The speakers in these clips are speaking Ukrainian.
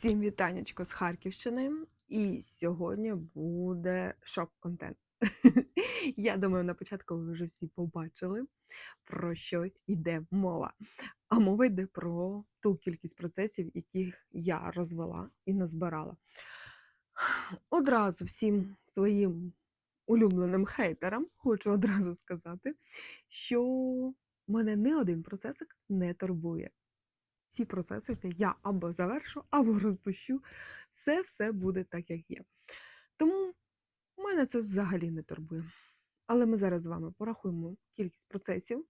Всім вітанечко з Харківщини. І сьогодні буде шок-контент. Я думаю, на початку ви вже всі побачили, про що йде мова. А мова йде про ту кількість процесів, яких я розвела і назбирала. Одразу всім своїм улюбленим хейтерам хочу одразу сказати, що мене не один процесик не турбує. Ці процеси я або завершу, або розпущу. Все все буде так, як є. Тому мене це взагалі не турбує. Але ми зараз з вами порахуємо кількість процесів.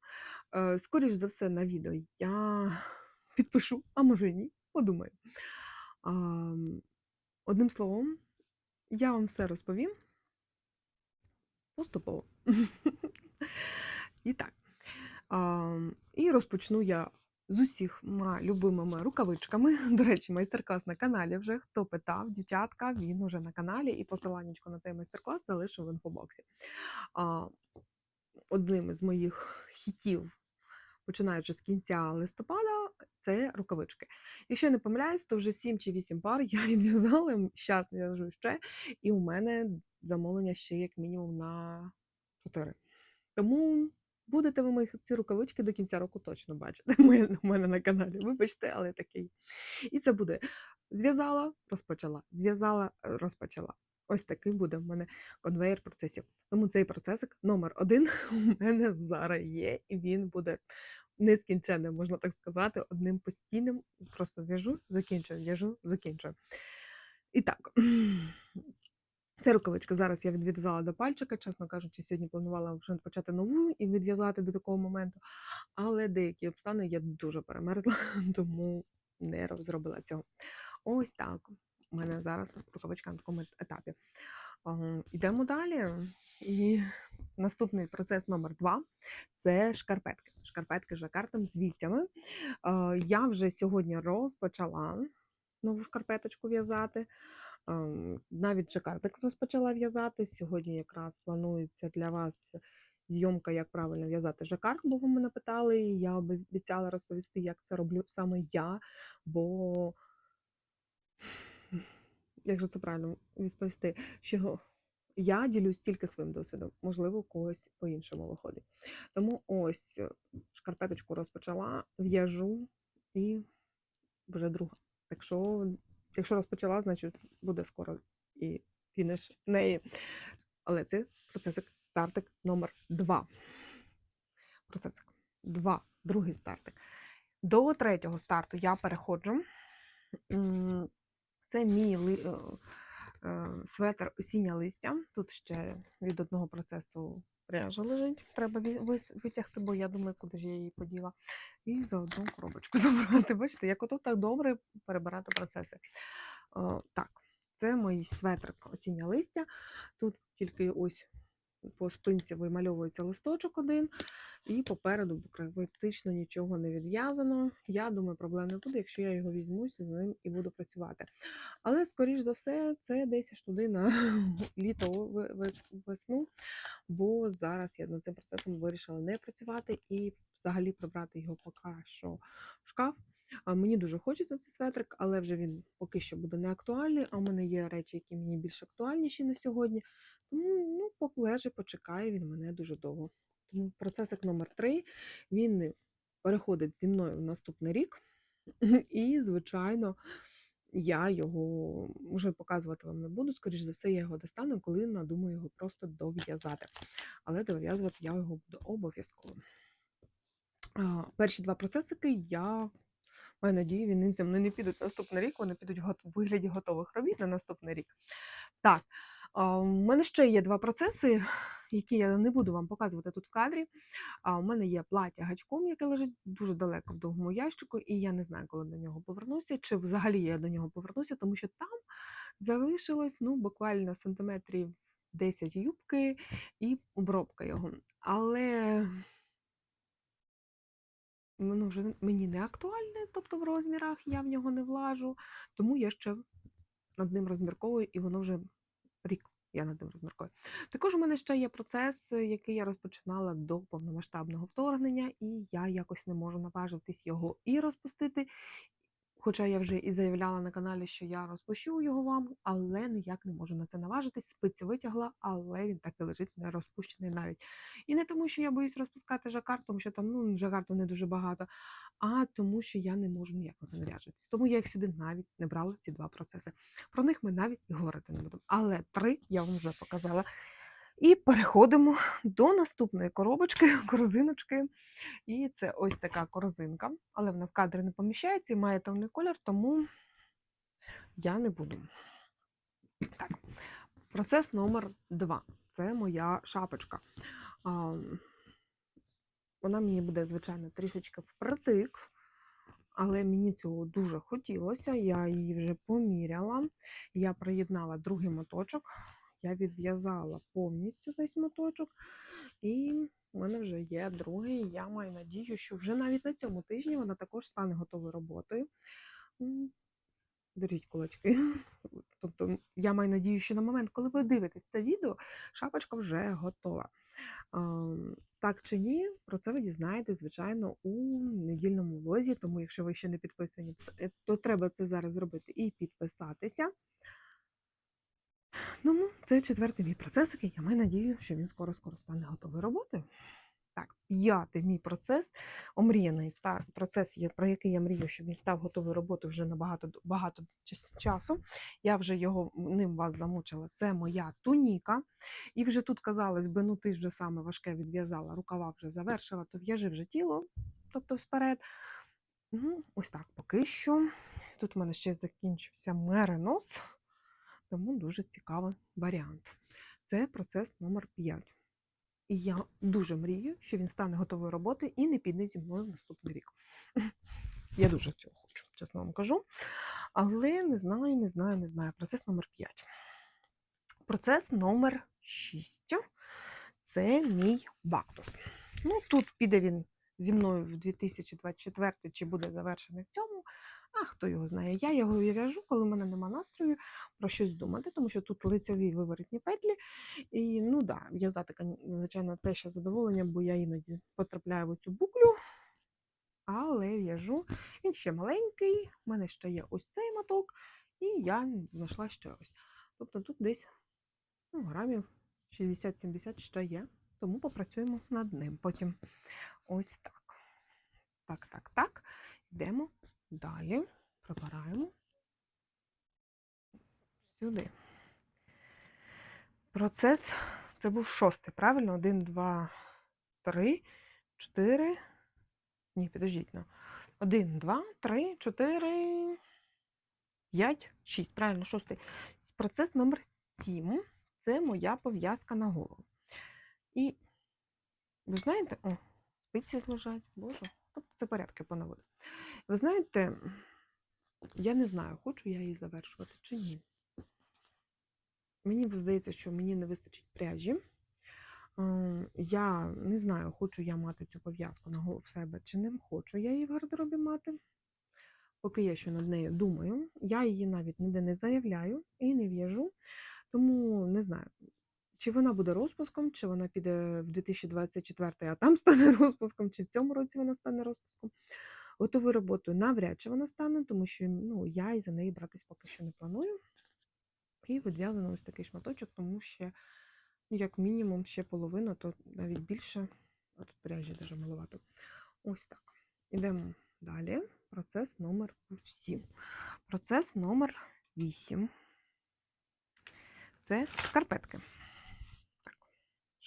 Е, Скоріш за все, на відео я підпишу, а може і ні, подумаю. Одним словом, я вам все розповім поступово. І так. І розпочну я з усіма любимими рукавичками. До речі, майстер-клас на каналі вже. Хто питав, дівчатка, він уже на каналі, і посиланнячко на цей майстер-клас залишив в інфобоксі. Одним із моїх хітів, починаючи з кінця листопада, це рукавички. Якщо я не помиляюсь, то вже 7 чи 8 пар я відв'язала, зараз в'яжу ще, і у мене замовлення ще як мінімум на 4. Тому будете ви мої ці рукавички до кінця року точно бачити у мене на каналі. Вибачте, але такий. І це буде зв'язала, розпочала, зв'язала, розпочала. Ось такий буде в мене конвейер процесів. Тому цей процесик номер один у мене зараз є, і він буде нескінченним, можна так сказати, одним постійним. Просто в'яжу, закінчую, в'яжу, закінчую. І так. Це рукавичка. Зараз я відв'язала до пальчика, чесно кажучи, сьогодні планувала вже почати нову і відв'язати до такого моменту. Але деякі обставини я дуже перемерзла, тому не зробила цього. Ось так. У мене зараз рукавичка на такому етапі. Йдемо далі. І наступний процес номер два це шкарпетки. Шкарпетки жакартом з вільцями. Я вже сьогодні розпочала нову шкарпеточку в'язати. Навіть жакартик розпочала в'язати. Сьогодні якраз планується для вас зйомка, як правильно в'язати жакард, бо ви мене питали. і Я обіцяла розповісти, як це роблю саме я, бо як же це правильно відповісти, що я ділюсь тільки своїм досвідом, можливо, у когось по-іншому виходить. Тому ось е, шкарпеточку розпочала, в'яжу і вже друга. Так що, якщо розпочала, значить буде скоро і фініш неї. Але це процесик стартик номер два. Процесик. Два, другий стартик. До третього старту я переходжу. Це мій ли... Е, светр осіння листя. Тут ще від одного процесу пряжа лежить, треба витягти, бо я думаю, куди ж я її поділа. І за одну коробочку забрати. Бачите, як ото так добре перебирати процеси. О, так, це мій светрик осіння листя. Тут тільки ось по спинці вимальовується листочок один, і попереду практично нічого не відв'язано. Я думаю, проблем не буде, якщо я його візьмуся з ним і буду працювати. Але, скоріш за все, це десь аж туди на літо весну, бо зараз я над цим процесом вирішила не працювати і взагалі прибрати його поки що в шкаф. Мені дуже хочеться цей светрик, але вже він поки що буде не актуальний. А в мене є речі, які мені більш актуальніші на сьогодні. Тому ну, полежи, почекає він мене дуже довго. Тому процесик номер три він переходить зі мною в наступний рік. І, звичайно, я його вже показувати вам не буду. Скоріше за все, я його достану, коли надумаю його просто дов'язати. Але дов'язувати я його буду обов'язково. Перші два процесики я Маю надію, він зі мною не підуть наступний рік, вони підуть в вигляді готових робіт на наступний рік. Так, у мене ще є два процеси, які я не буду вам показувати тут в кадрі. У мене є плаття гачком, яке лежить дуже далеко в довгому ящику, і я не знаю, коли до нього повернуся, чи взагалі я до нього повернуся, тому що там залишилось ну, буквально сантиметрів 10 юбки і обробка його. Але воно вже мені не актуальне, тобто в розмірах я в нього не влажу, тому я ще над ним розмірковую, і воно вже рік я над ним розміркую. Також у мене ще є процес, який я розпочинала до повномасштабного вторгнення, і я якось не можу наважитись його і розпустити. Хоча я вже і заявляла на каналі, що я розпущу його вам, але ніяк не можу на це наважитись. Спиці витягла, але він так і лежить не розпущений навіть. І не тому, що я боюсь розпускати жакар, тому що там ну, жакарту не дуже багато, а тому, що я не можу ніяк на це наряджуватися. Тому я їх сюди навіть не брала, ці два процеси. Про них ми навіть і говорити не будемо. Але три я вам вже показала. І переходимо до наступної коробочки, корзиночки. І це ось така корзинка, але вона в кадри не поміщається і має темний колір, тому я не буду. Так, процес номер два. Це моя шапочка. Вона мені буде, звичайно, трішечки впритик, але мені цього дуже хотілося. Я її вже поміряла. Я приєднала другий моточок. Я відв'язала повністю весь моточок, і в мене вже є другий. Я маю надію, що вже навіть на цьому тижні вона також стане готовою роботою. Держіть кулачки. Тобто, я маю надію, що на момент, коли ви дивитесь це відео, шапочка вже готова. Так чи ні, про це ви дізнаєтесь, звичайно, у недільному влозі. Тому, якщо ви ще не підписані, то треба це зараз зробити і підписатися. Тому це четвертий мій процес, який я маю надію, що він скоро-скоро стане готовою роботою. Так, п'ятий мій процес, омріяний процес, про який я мрію, щоб він став готовою роботою вже на багато, часу. Я вже його ним вас замучила. Це моя туніка. І вже тут казалось би, ну ти вже саме важке відв'язала, рукава вже завершила, то в'яжи вже тіло, тобто вперед. Ну, ось так поки що. Тут у мене ще закінчився меринос. Тому дуже цікавий варіант. Це процес номер 5. І я дуже мрію, що він стане готовою роботою і не піде зі мною в наступний рік. Я дуже цього хочу, чесно вам кажу. Але не знаю, не знаю, не знаю. Процес номер 5. Процес номер 6 це мій бактус. Ну, тут піде він зі мною в 2024 чи буде завершений в цьому. А хто його знає? Я його в'яжу, коли в мене нема настрою про щось думати, тому що тут лицеві виворотні петлі. І ну да, в'язати, звичайно, те ще задоволення, бо я іноді потрапляю в цю буклю. Але в'яжу. Він ще маленький, в мене ще є ось цей моток, і я знайшла ще ось. Тобто тут десь ну, грамів 60-70 ще є, тому попрацюємо над ним потім. Ось так. Так, так, так. Йдемо далі. Прибираємо сюди. Процес це був шостий, правильно? Один, два, три, чотири. Ні, підождіть. Ну. Один, два, три, чотири, п'ять, шість. Правильно, шостий. Процес номер сім. Це моя пов'язка на голову. І ви знаєте, о, спиці злежать, боже, це порядки поновили. Ви знаєте, я не знаю, хочу я її завершувати чи ні. Мені здається, що мені не вистачить пряжі. Е, Я не знаю, хочу я мати цю пов'язку в себе чи не хочу я її в гардеробі мати. Поки я ще над нею думаю. Я її навіть ніде не заявляю і не в'яжу. Тому не знаю, чи вона буде розпуском, чи вона піде в 2024, а там стане розпуском, чи в цьому році вона стане розпуском. Готовою роботою навряд чи вона стане, тому що ну, я і за неї братись поки що не планую. І відв'язано ось такий шматочок, тому ще, ну, як мінімум, ще половина, то навіть більше. А тут пряжі дуже маловато. Ось так. Ідемо далі. Процес номер 7. Процес номер 8. Це шкарпетки.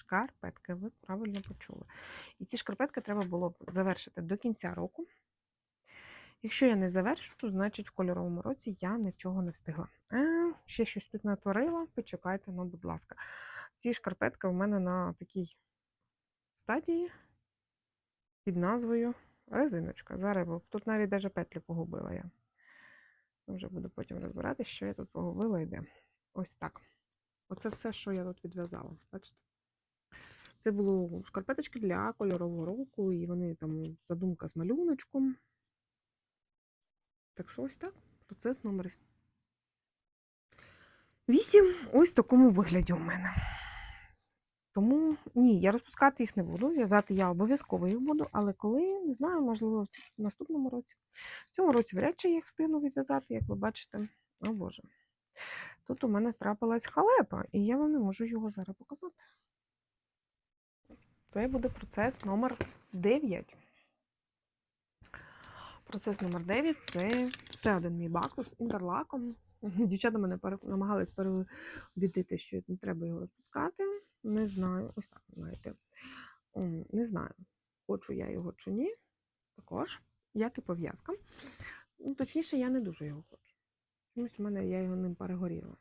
Шкарпетки, ви правильно почули. І ці шкарпетки треба було б завершити до кінця року. Якщо я не завершу, то значить в кольоровому році я нічого не встигла. А, ще щось тут натворила, почекайте, ну, будь ласка. Ці шкарпетки у мене на такій стадії під назвою резиночка. Зараз, тут навіть даже петлі погубила я. Вже буду потім розбиратися, що я тут погубила і де. Ось так. Оце все, що я тут відв'язала. Бачите? Це було шкарпеточки для кольорового року, і вони там задумка з малюночком. Так що ось так. Процес номер 8. Ось в такому вигляді у мене. Тому ні, я розпускати їх не буду. В'язати я обов'язково їх буду, але коли, не знаю, можливо, в наступному році. В цьому році вряд чи їх встигну відв'язати, як ви бачите. О Боже. Тут у мене трапилась халепа, і я вам не можу його зараз показати. Це буде процес номер 9. Процес номер 9 це ще один мій бактус з інтерлаком. Дівчата мене намагались переубідити, що не треба його розпускати. Не знаю, ось так, знаєте. Не знаю, хочу я його чи ні. Також, як і пов'язка. Ну, точніше, я не дуже його хочу. Чомусь в мене я його ним перегоріла.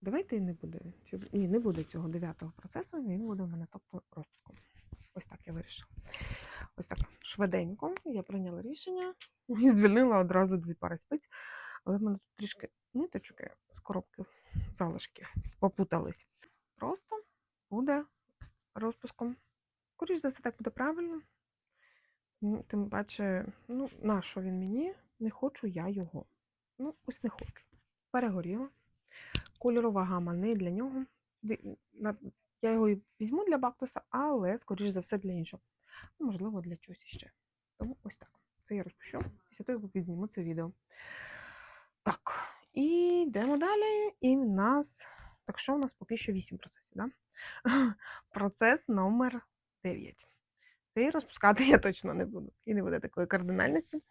Давайте і не буде. Чи... Ні, не буде цього дев'ятого процесу, він буде в мене тобто розпуском. Ось так я вирішила. Ось так швиденько я прийняла рішення і звільнила одразу дві пари спиць. Але в мене тут трішки ниточки з коробки залишки попутались. Просто буде розпуском. Скоріше за все, так буде правильно. Тим паче, ну, на що він мені? Не хочу я його. Ну, ось не хочу. Перегоріла. Кольорова гама не для нього. Я його і візьму для бактуса, але, скоріш за все, для іншого. Ну, можливо, для чогось іще. Тому ось так. Це я розпущу. Після того я відзніму це відео. Так, і йдемо далі. І в нас. Так що у нас поки що 8 процесів, да? Процес номер 9. Цей розпускати я точно не буду. І не буде такої кардинальності.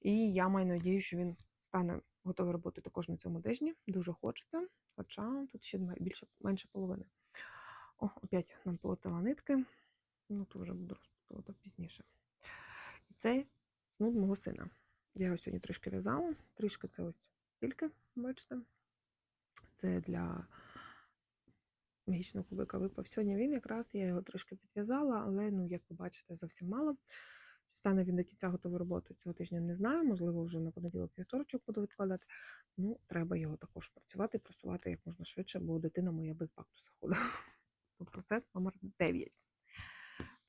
І я маю надію, що він стане готовий роботи також на цьому тижні. Дуже хочеться. Хоча тут ще більше менше половини. О, опять нам полетіла нитки. Ну, то вже буду розпутувати пізніше. І це снуд мого сина. Я його сьогодні трішки в'язала. Трішки це ось стільки, бачите. Це для магічного кубика випав. Сьогодні він якраз, я його трішки підв'язала, але, ну, як ви бачите, зовсім мало. Стане він до кінця готовий роботи цього тижня, не знаю. Можливо, вже на понеділок вівторочок буду відкладати. Ну, треба його також працювати, просувати як можна швидше, бо дитина моя без бактуса ходить. То процес номер 9.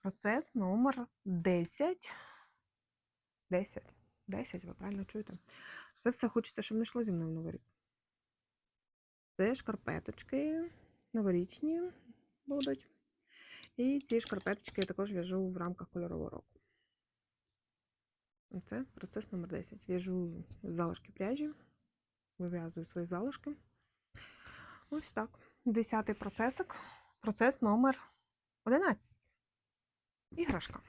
Процес номер 10. 10. 10, ви правильно чуєте? Це все хочеться, щоб не йшло зі мною в новий рік. Це шкарпеточки новорічні будуть. І ці шкарпеточки я також в'яжу в рамках кольорового року. Це процес номер 10. В'яжу залишки пряжі, вив'язую свої залишки. Ось так. Десятий процесик. Процес номер 11. Іграшка.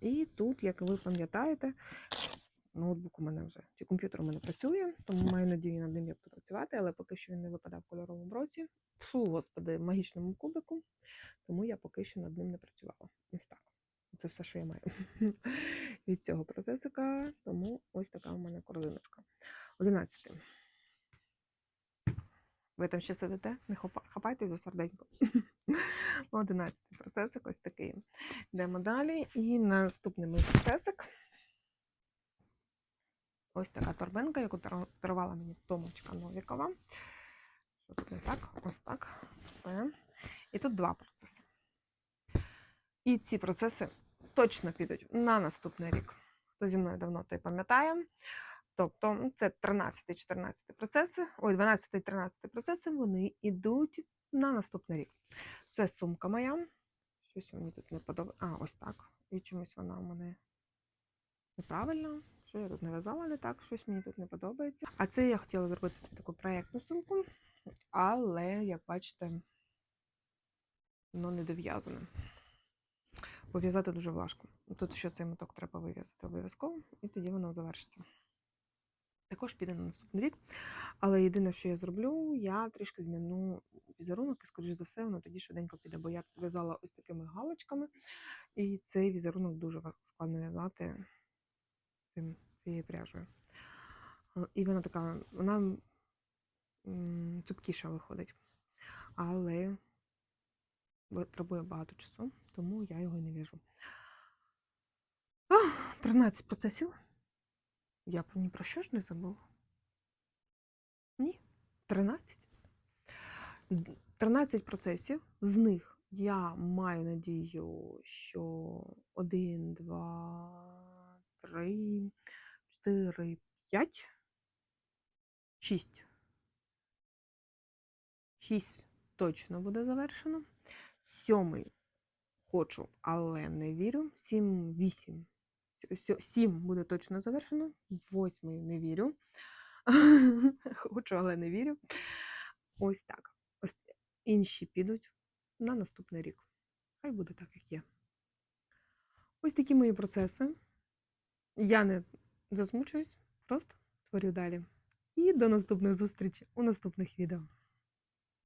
І тут, як ви пам'ятаєте, ноутбук у мене вже, чи комп'ютер у мене працює, тому маю надію над ним я працювати, але поки що він не випадав в кольоровому році. Фу, господи, магічному кубику, тому я поки що над ним не працювала. Все, що я маю від цього процесика. Тому ось така у мене корзиночка. Одинадцятий. Ви там ще сидите? Не хапайте за серденько. Одинадцятий процесик ось такий. Йдемо далі. І наступний мій процесик. Ось така торбинка, яку дарувала мені Томочка Новікова. Що тут не так? Ось так. Все. І тут два процеси. І ці процеси точно підуть на наступний рік. Хто зі мною давно, той пам'ятає. Тобто це 13-14 процеси, ой, 12-13 процеси, вони йдуть на наступний рік. Це сумка моя. Щось мені тут не подобається. А, ось так. І чомусь вона у мене неправильно. Що я тут не в'язала не так, щось мені тут не подобається. А це я хотіла зробити таку проєктну сумку, але, як бачите, воно не дов'язане. Бо в'язати дуже важко. Тут ще цей моток треба вив'язати обов'язково, і тоді воно завершиться. Також піде на наступний рік. Але єдине, що я зроблю, я трішки зміню візерунок, і, скоріш за все, воно тоді швиденько піде, бо я в'язала ось такими галочками, і цей візерунок дуже складно в'язати цим, цією пряжею. І вона така, вона цупкіша виходить. Але потребує багато часу, тому я його і не в'яжу. Ах, 13 процесів. Я ні про що ж не забула? Ні, 13. Д- 13 процесів. З них я маю надію, що 1, 2, 3, 4, 5, 6. 6 точно буде завершено. Сьомий хочу, але не вірю. Сім, вісім. Сім буде точно завершено. Восьмий не вірю. Хочу, але не вірю. Ось так. Ось інші підуть на наступний рік. Хай буде так, як є. Ось такі мої процеси. Я не засмучуюсь, просто творю далі. І до наступних зустрічей у наступних відео.